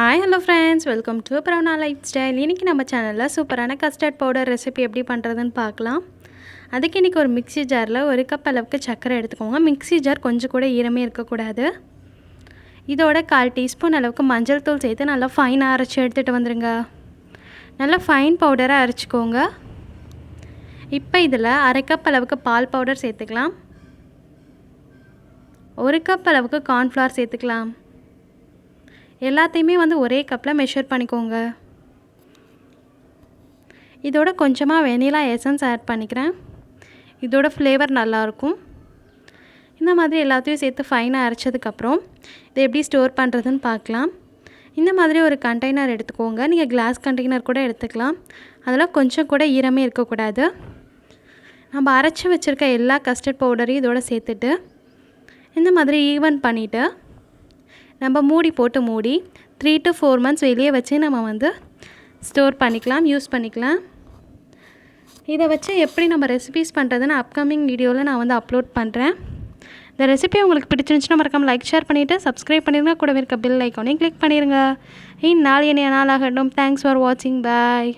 Hi hello friends welcome to Pravana lifestyle இன்றைக்கி நம்ம சேனலில் சூப்பரான கஸ்டர்ட் பவுடர் ரெசிபி எப்படி பண்ணுறதுன்னு பார்க்கலாம். அதுக்கு இன்றைக்கி ஒரு மிக்ஸி ஜாரில் ஒரு கப் அளவுக்கு சர்க்கரை எடுத்துக்கோங்க. மிக்ஸி ஜார் கொஞ்சம் கூட ஈரமே இருக்கக்கூடாது. இதோட கால் டீஸ்பூன் அளவுக்கு மஞ்சள் தூள் சேர்த்து நல்லா ஃபைனாக அரைச்சி எடுத்துகிட்டு வந்துடுங்க நல்லா ஃபைன் பவுடராக அரைச்சிக்கோங்க. இப்போ இதில் அரை கப் அளவுக்கு பால் பவுடர் சேர்த்துக்கலாம். ஒரு கப் அளவுக்கு கார்ன்ஃப்ளவர் சேர்த்துக்கலாம். எல்லாத்தையுமே வந்து ஒரே கப்பில் மெஷர் பண்ணிக்கோங்க. இதோட கொஞ்சமாக வெனிலா எசன்ஸ் ஆட் பண்ணிக்கிறேன். இதோட ஃப்ளேவர் நல்லாயிருக்கும் இந்த மாதிரி எல்லாத்தையும் சேர்த்து ஃபைனாக அரைச்சதுக்கப்புறம் இதை எப்படி ஸ்டோர் பண்ணுறதுன்னு பார்க்கலாம். இந்த மாதிரி ஒரு கண்டெய்னர் எடுத்துக்கோங்க. நீங்கள் கிளாஸ் கண்டெய்னர் கூட எடுத்துக்கலாம். அதில் கொஞ்சம் கூட ஈரமே இருக்கக்கூடாது. நம்ம அரைச்சி வச்சுருக்க எல்லா கஸ்டர்ட் பவுடரையும் இதோட சேர்த்துட்டு இந்த மாதிரி ஈவன் பண்ணிவிட்டு நம்ம மூடி போட்டு மூடி த்ரீ டு ஃபோர் மந்த்ஸ் வெளியே வச்சு நம்ம வந்து ஸ்டோர் பண்ணிக்கலாம் யூஸ் பண்ணிக்கலாம். இதை வச்சு எப்படி நம்ம ரெசிபீஸ் பண்ணுறதுன்னு அப்கமிங் வீடியோவில் நான் வந்து அப்லோட் பண்ணுறேன் இந்த ரெசிபி உங்களுக்கு பிடிச்சிருந்துச்சுன்னா மறக்காம லைக் ஷேர் பண்ணிவிட்டு சப்ஸ்கிரைப் பண்ணிடுங்க கூடவே இருக்க பில் ஐக்கானையும் கிளிக் பண்ணிடுங்க இந்நாள் இனிய நாளாகட்டும். தேங்க்ஸ் ஃபார் வாட்சிங் பாய்